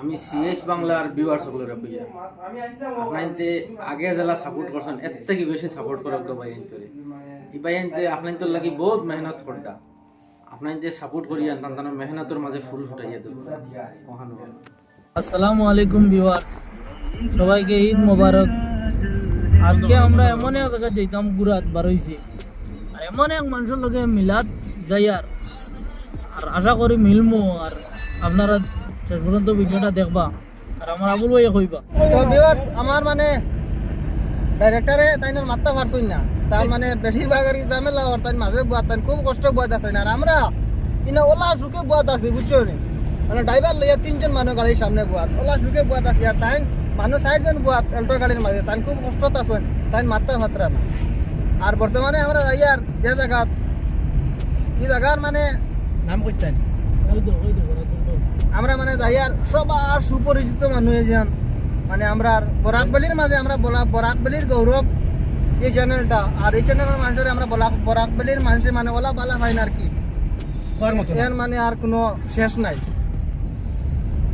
আমি সিএইচ বাংলার ভিউয়ার সকলের কইয়া আপনাইতে আগে যারা সাপোর্ট করছেন, এর থেকে বেশি সাপোর্ট করক গো ভাই আইন্তরে এই ভাই আইনতে আপনাইতে লাগি বহুত মেহনত করতা। আপনাইতে সাপোর্ট করিয়া তান তান মেহনতের মাঝে ফুল ফুটাইয়া দেব কহানো আসসালামু আলাইকুম ভিউয়ার্স সবাইকে ঈদ মোবারক। আজকে আমরা এমন এক জায়গায় যেতাম গুরাত বার হইছি আর এমন এক মানুষের লগে মিলাদ যাইয়ার। আর আশা করি মিলমো। আর আপনারা শেষ পর্যন্ত ভিডিওটা দেখবা। আর আমার আবুল কইবা। তো ভিউয়ার্স আমার মানে ডাইরেক্টরে তাইনের মাত্রা পারছই না। তার মানে বেশিরভাগের ঝামেলা ওর তাই মাঝে বুয়াত তাই খুব কষ্ট বুয়াত আছে না। আর আমরা ইনা ওলা সুখে বুয়াত আছে বুঝছ নি? মানে ড্রাইভার লইয়া তিনজন মানুষ গাড়ির সামনে বুয়াত ওলা সুখে বুয়াত আছে। আর তাই মানুষ ষাটজন বুয়াত এল্টো গাড়ির মাঝে তাই খুব কষ্টত আছেন তাই মাত্রা ফাত্রা না। আর বর্তমানে আমরা যাইয়ার যে জায়গাত এই জায়গার মানে নাম করতেন আমরা মানে যাই যাইয়ার সবার সুপরিচিত মানুষ যান মানে আমরা বরাকবেলির মাঝে আমরা বলা বরাকবেলির গৌরব এই চ্যানেলটা আর এই চ্যানেলের মানুষের আমরা বলা বরাকবেলির মানুষে মানে ওলা বালা হয় না আর কি। এর মানে আর কোনো শেষ নাই।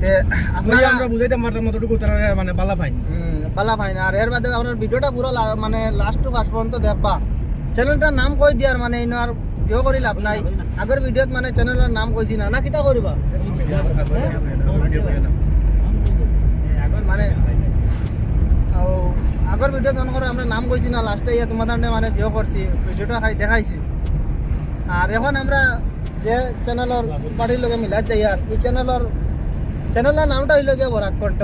তে আপনারা আমরা বুঝাইতে পারতাম কতটুকু তারা মানে বালা ফাইন। হুম, বালা না আর এর বাদে আপনার ভিডিওটা পুরো মানে লাস্ট টু ফার্স্ট পর্যন্ত দেখবা। চ্যানেলটার নাম কই দিয়ার মানে ইনো কেউ করি লাভ নাই। আগের ভিডিওত মানে চ্যানেলের নাম কইছি না না কিতা করিবা মানে আগৰ ভিডিঅ'ত মন করো আমরা নাম কইছি না লাস্টে ইয়া তোমাদের মানে জিও করছি ভিডিওটা খাই দেখাইছি। আর এখন আমরা যে চ্যানেলের বাড়ির লগে মিলাই যাই আর এই চ্যানেলের চ্যানেলের নামটা হইল গিয়ে বরাক কণ্ঠ।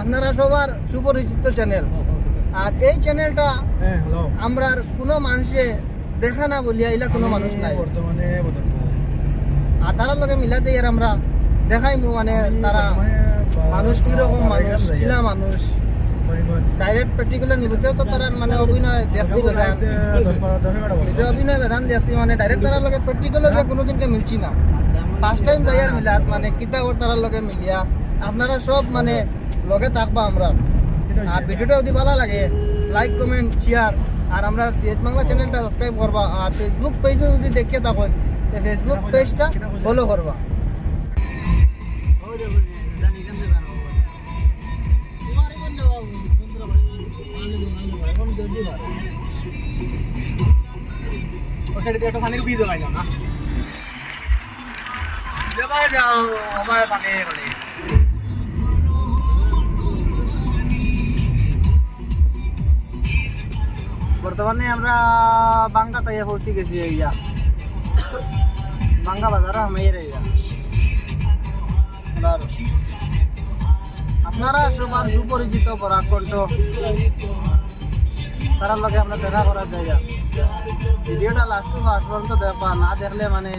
আপনারা সবার সুপরিচিত চ্যানেল আর এই চ্যানেলটা আমরা কোনো মানুষে দেখা না বলিয়া এলা কোনো মানুষ নাই। বর্তমানে আর তারার লগে যাই আর আমরা দেখাইমু মানে তারা মানুষ কীরকম মানুষ কিলা মানুষ। ডাইরেক্ট প্র্যাকটিক্যাল নিবুতে তো তারা মানে অভিনয় দেখছি বেদান নিজে অভিনয় বেদান দেখছি মানে ডাইরেক্ট তারার লগে প্র্যাকটিক্যাল লগে কোনোদিনকে মিলছি না। ফার্স্ট টাইম যাই আর মিলাত মানে কিতা ওর তারার লগে মিলিয়া আপনারা সব মানে লগে থাকবা আমরা। আর ভিডিওটা যদি ভালো লাগে লাইক কমেন্ট শেয়ার আর আমরা সিএচ বাংলা চ্যানেলটা সাবস্ক্রাইব করবা। আর ফেসবুক পেজে যদি দেখে থাকেন তো ফেসবুক পেজটা ফলো করবা। ও সাইডে দিয়ে একটা পানির বিয়ে দেওয়া না। আমার পানি। বর্তমানে আমরা বাঙ্গা তাই পৌঁছে গেছি এইয়া বাঙ্গা বাজার আমি এইয়া আপনারা সবার সুপরিচিত বরাকণ্ঠ তারা লগে আমরা দেখা করার জায়গা ভিডিওটা লাস্ট লাস্ট পর্যন্ত দেখা না দেখলে মানে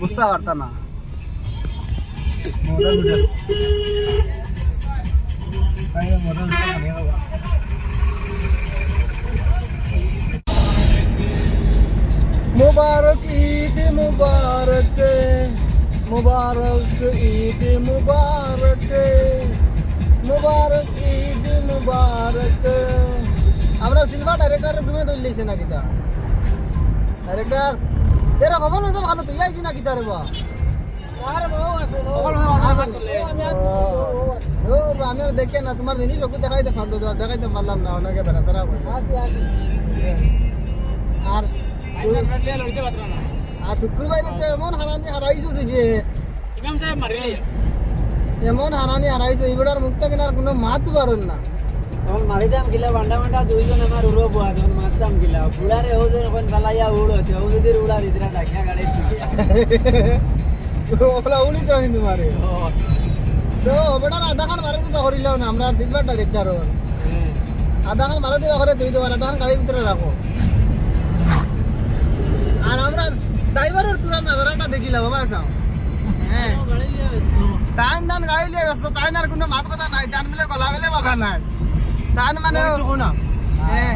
বুঝতে পারতাম না মোটর ভিডিও মোটর ভিডিও মুবারক ঈদ মুবারক মুবারক ঈদ মুবারক। আমরা সিলভা ডাইরেক্টর রুমে ধরে লিছে না কিতা ডাইরেক্টর এরা খবর না ভালো? তুই আইছি না কিতা রে বা? দেখে না তোমার জিনিস ওকে দেখাইতে পারল দেখাইতে পারলাম না অনেকে বেড়া ফেরা আর আর শুক্রবারে তো এমন হারানি হারাইছো যে এমন হারানি হারাইছো এইবার মুক্ত কেনার কোনো মাত পারেন না। তখন মারিতাম গিলা বান্ডা বান্ডা দুইজন আমার উড়ো বুয়া তখন মারতাম গিলা উড়ারে ও যেন কোন ফেলাইয়া উড়ো ও যদি উড়া দিতরা ডাকিয়া গাড়ি ওলা উনি তো মারে তো বেটার আধা খান মারে দিবা করিলাও না আমরা দিবার ডাইরেক্টর আধা খান মারে দিবা করে তুই দেবার আধা খান গাড়ির ভিতরে রাখো ড্রাইভারের তুরা নাজারাটা দেখিলাম বাবা সাও হ্যাঁ। টাইম দান গাড়ি লিয়ে ব্যস্ত তাই আর কোনো মাত কথা নাই টান মিলে গলা মিলে কথা নাই। টান মানে হ্যাঁ।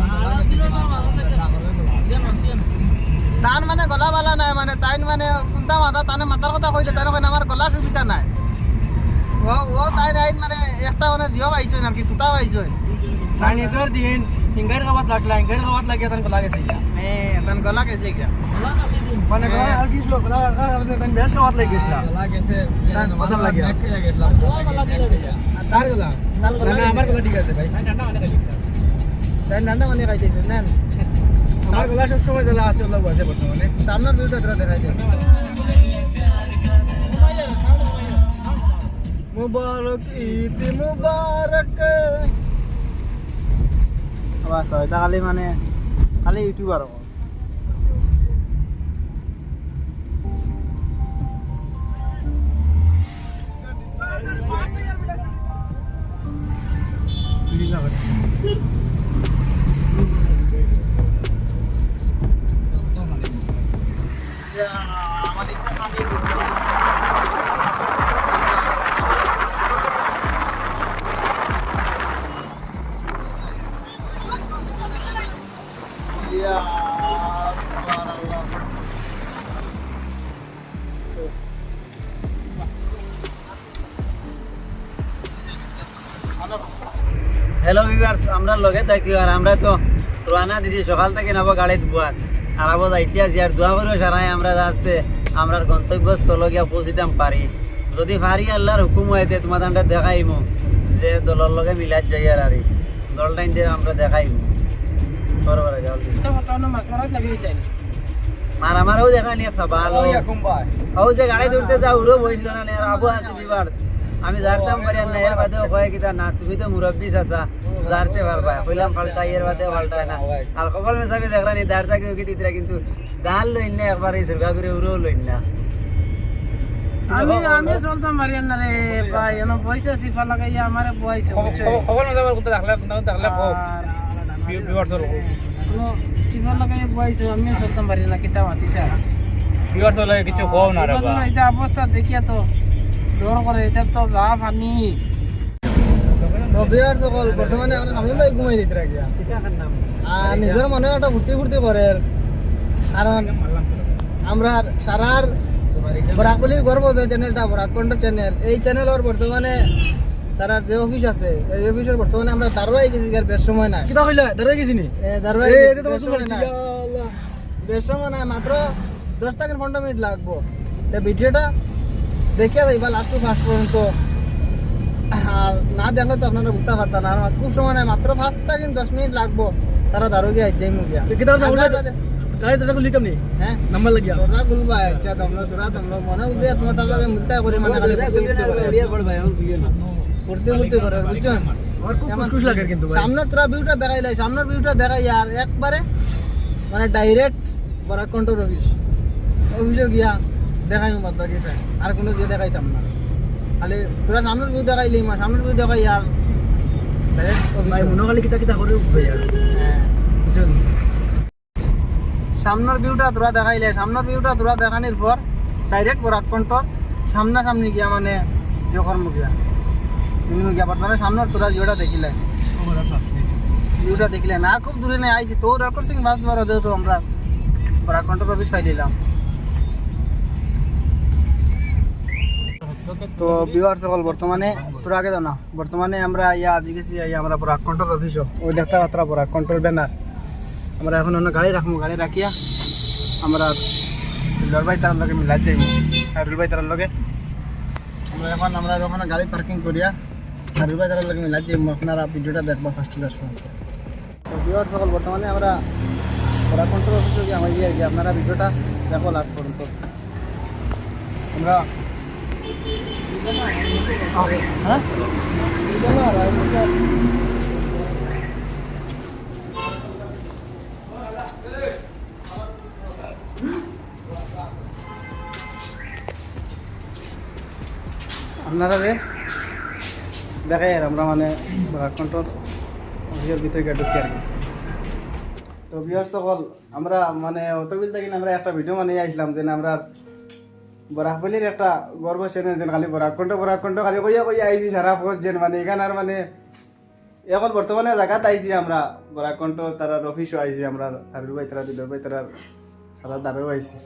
টান মানে গলা বালা নাই মানে তাইন মানে কোনটা মাথা তানে মাথার কথা কইলে তাই মানে আমার গলা সুবিধা নাই। ও ও তাই নাই মানে একটা মানে জিও পাইছো আর কি সুতা পাইছো দিন। হিঙ্গার গাওয়াত লাগলা হিঙ্গার গাওয়াত লাগিয়া তান গলা গেছে হ্যাঁ তান গলা গেছে গিয়া না মানে আর কি ছিল কথা আর বেশ খাওয়াত লাগি গেছিল কথা লাগি তার গলা তার গলা না আমার গলা ঠিক আছে ভাই তাই নান্ডা মানে খাইতে নেন আমার গলা সব সময় জ্বালা আছে ওলা আছে বর্তমানে সামনের ভিউটা তোরা দেখাই দে মুবারক ঈদ মুবারক বাস এটা খালি মানে খালি ইউটিউবার হব Ya, লগে থাকি আর আমরা তো রানা দিছি সকাল থেকে নাবো গাড়িত বুয়ার আর আবার যাইতে আছি আর দোয়া করে সারাই আমরা যাচ্ছে আমরা গন্তব্যস্থল গিয়া পৌঁছিতাম পারি যদি পারি আল্লাহর হুকুম হইতে তোমার আমরা দেখাইমু যে দলের লগে মিলাত যাই আর আরে দলটাইন দিয়ে আমরা দেখাইমু। আর আমারও দেখা নিয়ে ভালো ও যে গাড়ি উঠতে যা উড়ো বসল না আবু আছে ভিভার্স আমি জানতাম পারি না এর বাদেও কয় কিতা না তুমি তো মুরব্বী চাচা জানতে পারবা। কইলাম পাল্টা এর বাদেও পাল্টায় না। আর কপাল মেসাবি দেখলা নি দাঁড় থাকে কি দিতরা কিন্তু দাল লইন না একবার এই সুরগা করে উড়ো লইন না। আমি আমি চলতাম পারি না রে ভাই এনো পয়সা সিফা লাগাইয়া আমারে বয়স খবর না যাবার কথা দেখলে দেখলে ভিউয়ার্স সিফা লাগাইয়া বয়স আমি চলতাম পারি না কিতা মাতিতা ভিউয়ার্স লাগে কিছু কও না রে এটা অবস্থা দেখিয়া তো ডর করে এটা তো যা পানি তো বিয়ার সকল বর্তমানে আমি ভাই ঘুমাই দিতে রাখিয়া আর নিজের মনে একটা ফুর্তি ফুর্তি করে কারণ আমরা সারার বরাকলির গর্ব যে চ্যানেলটা বরাকণ্ড চ্যানেল এই চ্যানেলের বর্তমানে তার যে অফিস আছে এই অফিসের বর্তমানে আমরা দারোয়াই গেছি আর বেশ সময় নাই। কিতা কইলা দারোয়াই গেছি, বেশ সময় নাই। মাত্র দশ থেকে পনেরো মিনিট লাগবো। তো ভিডিওটা দেখে যাইবা লাস্ট টু ফার্স্ট পর্যন্ত। আর না দেখলে তো আপনারা বুঝতে পারতাম না। আর খুব সময় নাই মাত্র ফার্স্ট থেকে দশ মিনিট লাগবো। তারা দারো গিয়ে যাই মুগিয়া গাড়ি দাদা লিতাম নি হ্যাঁ। নাম্বার লাগিয়া। তোরা গুলবা আচ্ছা তোমরা তোরা তোমরা। মনে উদে তোমার তার লগে মিলতা করে মানে খালি ফুর্তি ফুর্তি করে। ফুর্তি ফুর্তি করে বুঝছ আমার খুব খুশখুশ লাগে কিন্তু ভাই। সামনে তোরা ভিউটা দেখাইলে সামনের ভিউটা দেখাই আর একবারে মানে ডাইরেক্ট বরাক কন্ট্রোল অফিস অফিসে গিয়া দেখাই বাদ বাকি স্যার আর কোনো দিয়ে দেখাইতাম না। খালি তোরা সামনের ভিউ দেখাইলি মা সামনের ভিউ দেখাই আর ভাই মনে খালি কিতা কিতা করে উঠবে বুঝছেন সামনের ভিউটা তোরা দেখাইলে সামনের ভিউটা তোরা দেখানির পর ডাইরেক্ট বরাক কন্ট্রোল সামনাসামনি গিয়া মানে জখর মুখিয়া মিনিমু গিয়া বর্তমানে সামনের তোরা ভিউটা দেখিলে। ভিউটা দেখিলে। না খুব দূরে নেই আইছি। তো রেকর্ড বাস দেওয়ার যেহেতু আমরা বরাক কন্ট্রোল অফিস পাই তো বিহার সকল বর্তমানে তোর আগে জানা বর্তমানে আমরা ইয়া আজ গেছি ইয়া আমরা বরাক কন্ট্রোল অফিসও ওই দেখতে পাত্রা বরাক কন্ট্রোল ব্যানার আমরা এখন অন্য গাড়ি রাখব, গাড়ি রাখিয়া আমরা ভাই তার লগে মিলাই যাইব হারুল ভাই তার লগে আমরা এখন, আমরা ওখানে গাড়ি পার্কিং করিয়া হারুল ভাই তার লগে মিলাই যাইব আপনারা ভিডিওটা দেখবা ফার্স্ট ক্লাস তো বিহার সকল বর্তমানে আমরা বরাক কন্ট্রোল অফিসে গিয়ে আমার গিয়ে, আপনারা ভিডিওটা দেখো লাস্ট পর্যন্ত। আমরা হ্যাঁ আপনারা রে দেখাই আর আমরা মানে কন্ট্রোল অফিসের ভিতরে গিয়ে ঢুকি আর কি। তো বিহার সকল, আমরা মানে অতবিল থেকে আমরা একটা ভিডিও মানে আসলাম যে আমরা বরাকপল্লির একটা গর্ব যেন খালি বরাকণ্ঠ বরাকণ্ঠ খালি কইয়া কইয়া আইছি সারা ফোজ যেন মানে এখানে আর মানে এখন বর্তমানে জায়গাত আইছি আমরা বরাকণ্ঠ তার অফিসও আইছি আমরা হারুল ভাই তারা দিল ভাই তারা সারা দ্বারেও আইছি।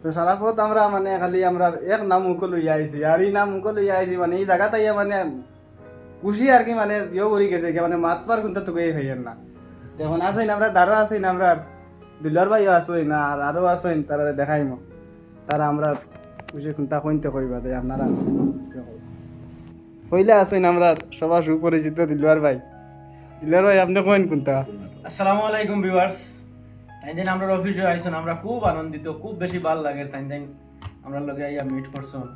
তো সারা পথ আমরা মানে খালি আমরা এক নাম মুখ লইয়া আইছি, আর এই নাম মুখ লইয়া আইছি মানে এই জায়গাতে ইয়া মানে খুশি আর কি মানে ইয়ে করি গেছে মানে মাতবার কিন্তু তো কই হইয়ের না। দেখুন আছেন আমরা, দারো আছেন আমরা দিলর ভাইও আছেন আর আরও আছেন তারা দেখাইম তারা আমরা বুঝে কোনটা কইতে কইবা দে, আপনারা কইলে আছেন আমরা সবার সুপরিচিত দিলর ভাই। দিলর ভাই, আপনি কইন কোনটা? আসসালামু আলাইকুম ভিউয়ার্স। তাই দিন আমরা অফিসে আইসন আমরা খুব আনন্দিত, খুব বেশি ভালো লাগে তাই দিন আমরা লগে আইয়া মিট করছন।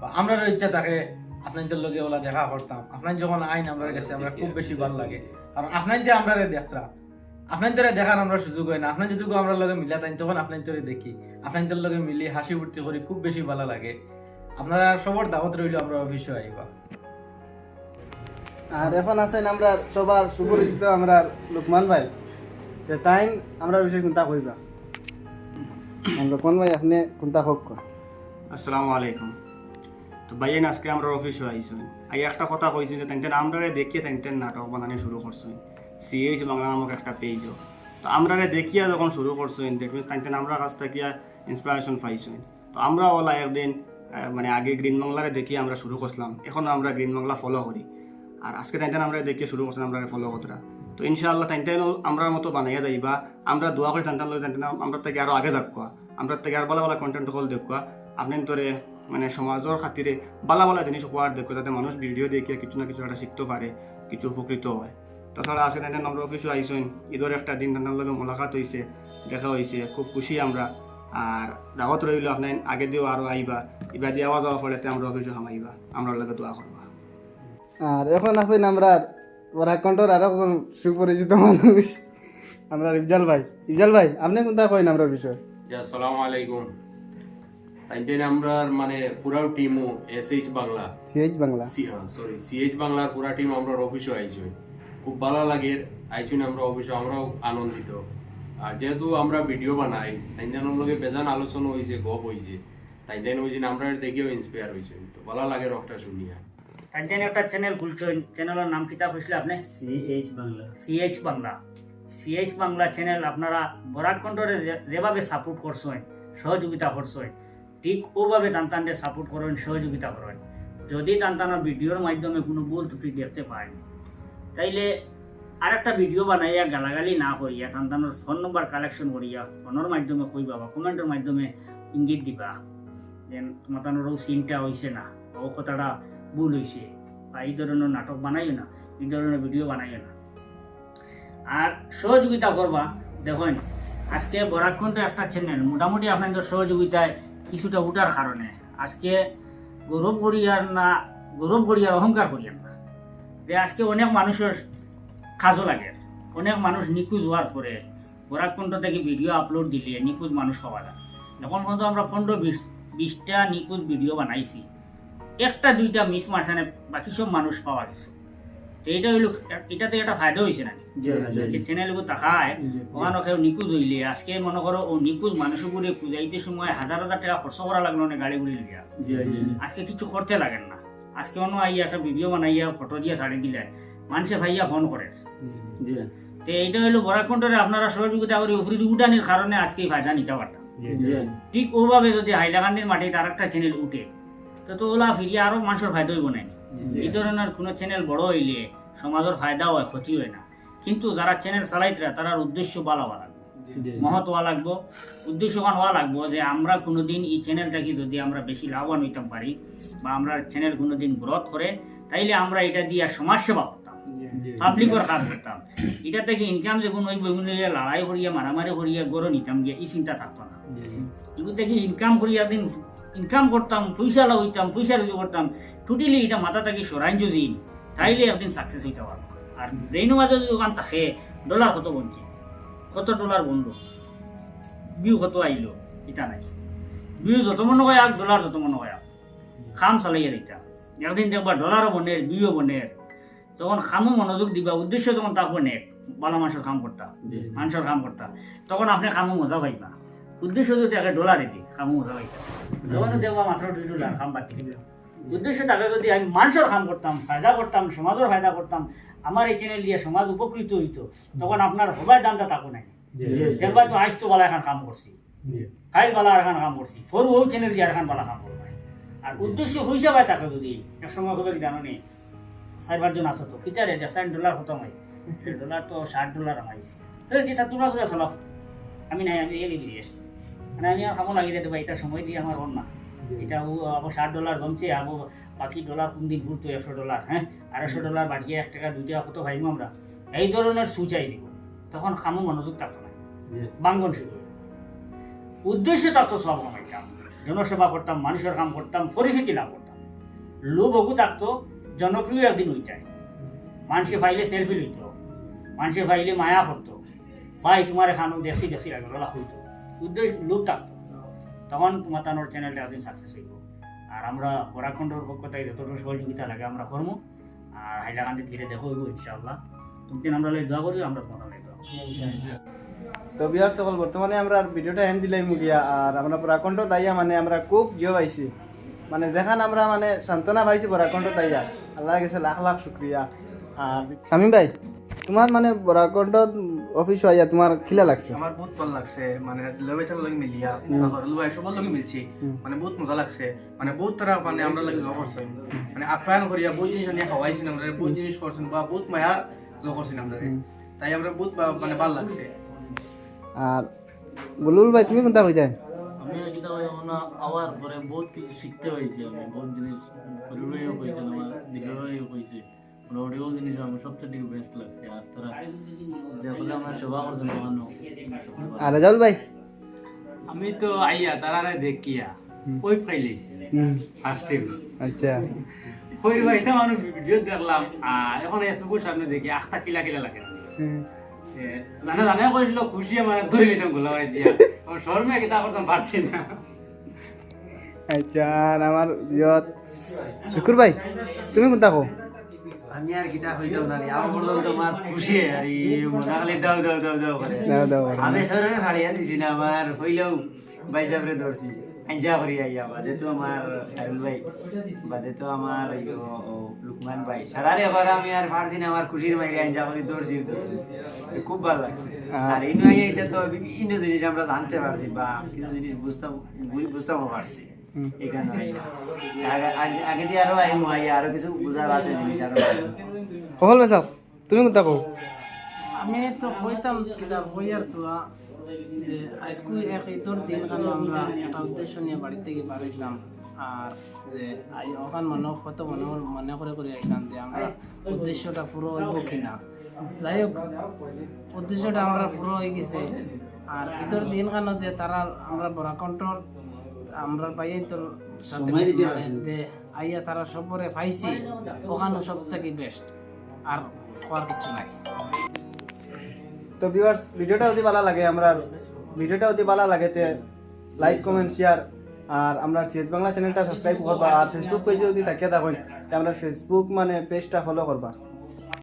বা আমরারও ইচ্ছা থাকে আপনাদের লগে ওলা দেখা করতাম। আপনার যখন আইন আমরা কাছে, আমরা খুব বেশি ভালো লাগে। কারণ আপনার দিয়ে আমরা দেখতাম। আপনাদের দেখার আমরা সুযোগ হয় না। আপনার যেটুকু আমরা লগে মিলা তাই তখন আপনাদের দেখি। আপনাদের লগে মিলি হাসি ফুর্তি করি খুব বেশি ভালো লাগে। আপনারা সবার দাওয়াত রইল আমরা অফিসে আইবা। আর এখন আছেন আমরা সবার সুপরিচিত আমরা লোকমান ভাই। তে তাই আমরা বিষয়ে কোনটা কইবা? লোকমান ভাই আপনি কোনটা হোক আসসালামু আলাইকুম। তো ভাইয়েন আজকে আমরা অফিসে আইসুন। আই একটা কথা কইছি যে তেনতেন আমরা দেখিয়ে তেনতেন নাটক বানানি শুরু করছুন সিএইচ বাংলা নামক একটা পেজও তো আমরা দেখিয়া যখন শুরু করছুন দেখবেন তেনতেন আমরা কাছ থেকে ইন্সপিরেশন পাইছুন তো আমরা ওলা একদিন মানে আগে গ্রিন বাংলারে দেখি আমরা শুরু করছিলাম, এখন আমরা গ্রিন বাংলা ফলো করি। আর আজকে তাইতেন আমরা দেখিয়ে শুরু করছিলাম আমরা ফলো করা তো ইনশাআল্লাহ তাইতেন আমরা মতো বানাইয়া যাইবা। আমরা দোয়া করে লই আমরা থেকে আরও আগে যাকুয়া আমরা থেকে আর ভালো ভালো কন্টেন্ট হল দেখুয়া আপনি তোরে মানে সমাজের খাতিরে ভালো ভালো জিনিস উপহার দেখো যাতে মানুষ ভিডিও দেখিয়ে কিছু না কিছু একটা শিখতে পারে, কিছু উপকৃত হয়। তাছাড়া আছে তাই আমরা কিছু আইসইন। ঈদের একটা দিন তাদের লগে মোলাকাত হয়েছে দেখা হয়েছে খুব খুশি আমরা। আর দাওয়াত রইল আপনার আগে দিয়েও আরও আইবা এবার দিয়ে আওয়াজ হওয়ার ফলে আমরা অফিসে হামাইবা আমরা লগে দোয়া করবা। আর এখন আছেন আমরা বরাকণ্ঠর আর একজন সুপরিচিত মানুষ আমরা ইফজাল ভাই। ইফজাল ভাই আপনি কোনটা কইন আমরা বিষয়? আসসালামু আলাইকুম। তাইতেন আমরা মানে পুরা টিমও SH Bangla. CH Bangla? Sorry CH বাংলার পুরা টিম আমরা অফিসে আইছুন খুব ভালো লাগে। আইছুন আমরা অফিসে আমরাও আনন্দিত। আর যেহেতু আমরা ভিডিও বানাই তাইজানোর লগে বেজান আলোচনা হয়েছে গপ হয়েছে তাইজান ওই দিন আমরা দেখিও ইন্সপায়ার হয়েছে তো ভালো লাগে রকটা শুনিয়া। তাই একটা চ্যানেল খুলছেন। চ্যানেলের নাম কিতা হয়েছিল আপনি? CH Bangla CH Bangla CH Bangla channel আপনারা বরাক কণ্ঠরে যেভাবে সাপোর্ট করছেন সহযোগিতা করছেন ঠিক ওভাবে তান্তানদের সাপোর্ট করেন সহযোগিতা করেন যদি তান্তানোর ভিডিওর মাধ্যমে কোনো ভুল ত্রুটি দেখতে পান তাইলে আরেকটা ভিডিও বানাইয়া গালাগালি না করিয়া তান্তানোর ফোন নম্বর কালেকশন করিয়া ফোনের মাধ্যমে কইবা বা কমেন্টের মাধ্যমে ইঙ্গিত দিবা। যে তোমাতানোরও সিনটা হয়েছে না ও কথাটা ভুল হয়েছে বা এই ধরনের নাটক বানাইও না, এই ধরনের ভিডিও বানাইও না। আর সহযোগিতা করবা, দেখুন, আজকে বরাকণ্ঠ একটা চ্যানেল মোটামুটি আপনাদের সহযোগিতায় কিছুটা উঠার কারণে। আজকে গৌরব করিয়ার না, গৌরব করিয়ার অহংকার করিয়ার না যে আজকে অনেক মানুষের কাজও লাগে। অনেক মানুষ নিখোঁজ হওয়ার পরে বরাকণ্ঠ থেকে ভিডিও আপলোড দিলে নিখোঁজ মানুষ পাওয়া যায়। যখন পর্যন্ত আমরা পনেরো বিশ বিশটা নিখোঁজ ভিডিও বানাইছি। একটা দুইটা মিস মার্শানে বাকি সব মানুষ পাওয়া গেছে। তো এটা হইল এটাতে একটা ফায়দা হয়েছে না চ্যানেলগুলো তাকায় ওখানে কেউ নিখোঁজ হইলে আজকে মনে করো ও নিখোঁজ মানুষগুলি খুঁজাইতে সময় হাজার হাজার টাকা খরচ করা লাগল না গাড়িগুলি লিয়া। আজকে কিছু করতে লাগেন না। আজকে অন্য আইয়া একটা ভিডিও বানাইয়া ফটো দিয়ে ছাড়ি দিলে। মানুষে ভাইয়া ফোন করে। তো এইটা হইল বরাকণ্ঠরে আপনারা সহযোগিতা করে উপরি উঠানির কারণে আজকে ফায়দা নিতে পারতাম। ঠিক ওভাবে যদি হাইলাকান্দির মাটিতে তার একটা চ্যানেল উঠে তো তো ওলা ফিরিয়ে আরও মানুষের ফায়দা হইব নাই এই ধরনের কোনো চ্যানেল বড় হইলে সমাজের ফায়দা হয় ক্ষতি হয় না। কিন্তু যারা চ্যানেল চালাইতরা তারার উদ্দেশ্য ভালো হওয়া লাগবে মহৎ হওয়া লাগবো হওয়া লাগবো যে আমরা কোনোদিন এই চ্যানেলটাকে যদি আমরা বেশি লাভবান হইতাম পারি বা আমরা চ্যানেল কোনোদিন গ্রোথ করে তাইলে আমরা এটা দিয়ে সমাজসেবা করতাম পাবলিকের কাজ করতাম। এটা থেকে ইনকাম যখন ওই লড়াই করিয়া মারামারি করিয়া নিতাম গিয়ে এই চিন্তা থাকতো না। এগুলো থেকে ইনকাম করিয়া দিন ইনকাম করতাম পয়সা লাগাইতাম পয়সা রুজি করতাম টোটালি এটা মাথা থেকে সরাইন যদি তাইলে একদিন সাকসেস হইতে পারব। আর ব্রেইনের মাঝে যদি থাকে ডলার কত বঞ্চি কত ডলার বন্ধ বিউ কত আইলো? ইটা নাই। বিউ যত মনে হয় আগ ডলার যত মনে হয় খাম চালাইয়া দিতা একদিন দেখবা ডলারও বনের বিও বনের তখন খামও মনোযোগ দিবা উদ্দেশ্য তখন থাকব নেক বালা মানুষের কাম করতা মানুষের কাম করতা তখন আপনি কামও মজা পাইবা। উদ্দেশ্য যদি আগে ডলারে দি কামও মজা পাইতা তখন দেখবা মাত্র দুই ডলার কাম বাকি উদ্দেশ্য তাকে যদি আমি মানুষের কাম করতাম ফায়দা করতাম সমাজের ফায়দা করতাম আমার এই চ্যানেল দিয়ে সমাজ উপকৃত হইতো তখন আপনার সবাই দামটা থাকো নাই। দেখবা তো আইস তো বালা এখন কাম করছি। কাইল বালা এখন কাম করছি। ফোর ও চ্যানেল দিয়ে এখন বালা কাম করব আর উদ্দেশ্য হিসাবে থাকে যদি এক সময় হবে জানো নি? চার পাঁচজন আসো তো। কিটারে যে সাইন ডলার খতম হয়। ডলার তো ষাট ডলার আমাইছে তো যেটা তোমরা করে চলো। আমি নাই আমি এগিয়ে দিয়ে আসি। মানে আমি আর খাব লাগিয়ে দেবো এটা সময় দিয়ে আমার না। এটা ও আবার ষাট ডলার জমছে আবার বাকি ডলার কোন দিন ঘুরতো একশো ডলার হ্যাঁ? আড়াইশো ডলার বাড়িয়ে এক টাকা দুই টাকা কত ভাইমু আমরা? এই ধরনের সুচাই দিব। তখন খামো মনোযোগ থাকতো না। বাঙ্গন শুরু উদ্দেশ্য থাকতো সব কামাইতাম জনসেবা করতাম মানুষের কাম করতাম পরিচিতি লাভ করতাম। লোভ অগু থাকতো জনপ্রিয় একদিন ওইটাই। মানুষে পাইলে সেলফি লইত। মানুষে পাইলে মায়া করতো। ভাই তোমার এখানো দেশি দেশি লাগে ওরা হইতো। উদ্দেশ্য লোভ থাকতো। তখন মাতানোর চ্যানেলটা একদিন সাকসেস হইব। আর আমরা বরাখণ্ডর পক্ষ থেকে যতটুকু সহযোগিতা লাগে আমরা করব। আর হাইলাকান্দি ধীরে দেখো ইনশাআল্লাহ। তুমি আমরা লাই দোয়া করি, আমরা তোমার লাই দোয়া তো বিহার সকল, বর্তমানে আমরা ভিডিওটা এন্ড দিলাই মুগিয়া আর আমরা পরাকণ্ঠ দাইয়া মানে আমরা খুব জিও পাইছি। মানে যেখান আমরা মানে সান্ত্বনা পাইছি পরাকণ্ঠ দাইয়া। আল্লাহ গেছে লাখ লাখ শুক্রিয়া। আর শামিম ভাই তোমার মানে বরাকণ্ঠ অফিস আইয়া তোমার কিলা লাগছে? আমার বহুত ভালো লাগছে মানে লগাইতার লগে মিলিয়া ঘরের লোক সবার লগে মিলছি মানে বহুত মজা লাগছে মানে বহুত তারা মানে আমরা লাগে লগ করছেন মানে আপ্যায়ন করিয়া বহুত জিনিস নিয়ে খাওয়াইছেন আমরা বহুত জিনিস করছেন বা বহুত মায়া লগ করছেন আমরা তাই আমরা বহুত মানে ভালো লাগছে। আর বুলুল ভাই তুমি কোনটা কইতে? আমি এটা আওয়ার পরে বহুত কিছু শিখতে হয়েছে আমি বহুত জিনিস হয়েছে আমার দিদিরাও হয়েছে মোটামুটি ওই জিনিস আমার সবচেয়ে বেস্ট লাগছে। আর তারা যেগুলো আমরা সেবা করতে পারো আর রাজাউল ভাই? আমি তো আইয়া তারারে দেখিয়া ওই ফাইলেছি ফার্স্ট টাইম আচ্ছা। কইর ভাই এটা মানুষ ভিডিও দেখলাম আর এখন এসবুর সামনে দেখি আখটা কিলা কিলা লাগে। এ, জানে জানে কইছিল খুশি মানে ধরে নিতাম গোলা ভাই দিয়া। আমার শর্মে কিতা করতাম পারছি না। আচ্ছা আর আমার ইয়ত শুকুর ভাই তুমি কোনটা কো আমি আর গীতা হইতাম না। আমার তোমার খুশি আর খালি দাও দাও দাও দাও করে। দাও দাও আমি ধরে দিছি না আমার হইলেও ভাই সাহেবরে ধরছি আঞ্জা করি আইয়া বাদে তো আমার খারুল ভাই বাদে তো আমার লুকমান ভাই। সারারে এবার আমি আর পারছি না আমার খুশির বাইরে আঞ্জা করি ধরছি ধরছি। খুব ভালো লাগছে। আর এই নয় এটা তো বিভিন্ন জিনিস আমরা জানতে পারছি বা কিছু জিনিস বুঝতে বুঝতেও পারছি। এখানে আগে- আগে- আগে দিয়ে আরও আইমু আইয়া আরও কিছু বুঝার আছে জিনিস আরও কহল বেসাও তুমি কোনটা কো আমি তো কইতাম কিতা বই আর তোরা যে আজকে এক ঈদর দিন কারণ আমরা একটা উদ্দেশ্য নিয়ে বাড়ি থেকে বাড়াইলাম আর যে আই ওখান মানুষ কত মানুষ মনে করে করে আইলাম যে আমরা উদ্দেশ্যটা পুরো হইব কিনা। যাই হোক উদ্দেশ্যটা আমরা পুরো হয়ে গেছে। আর ঈদর দিন কারণ যে তারা আমরা বরাকণ্ঠর আমরা তোর সাথে মানে আইয়া তারা সবরে পাইছি ওখানে সব থেকে বেস্ট আর হওয়ার কিছু নাই। তো ভিউয়ার্স ভিডিওটা যদি ভালো লাগে আমরা ভিডিওটা যদি ভালো লাগে তে লাইক কমেন্ট শেয়ার আর আমরা সিএস বাংলা চ্যানেলটা সাবস্ক্রাইব করবা আর ফেসবুক পেজে যদি তাকিয়ে থাকেন তে আমরা ফেসবুক মানে পেজটা ফলো করবা।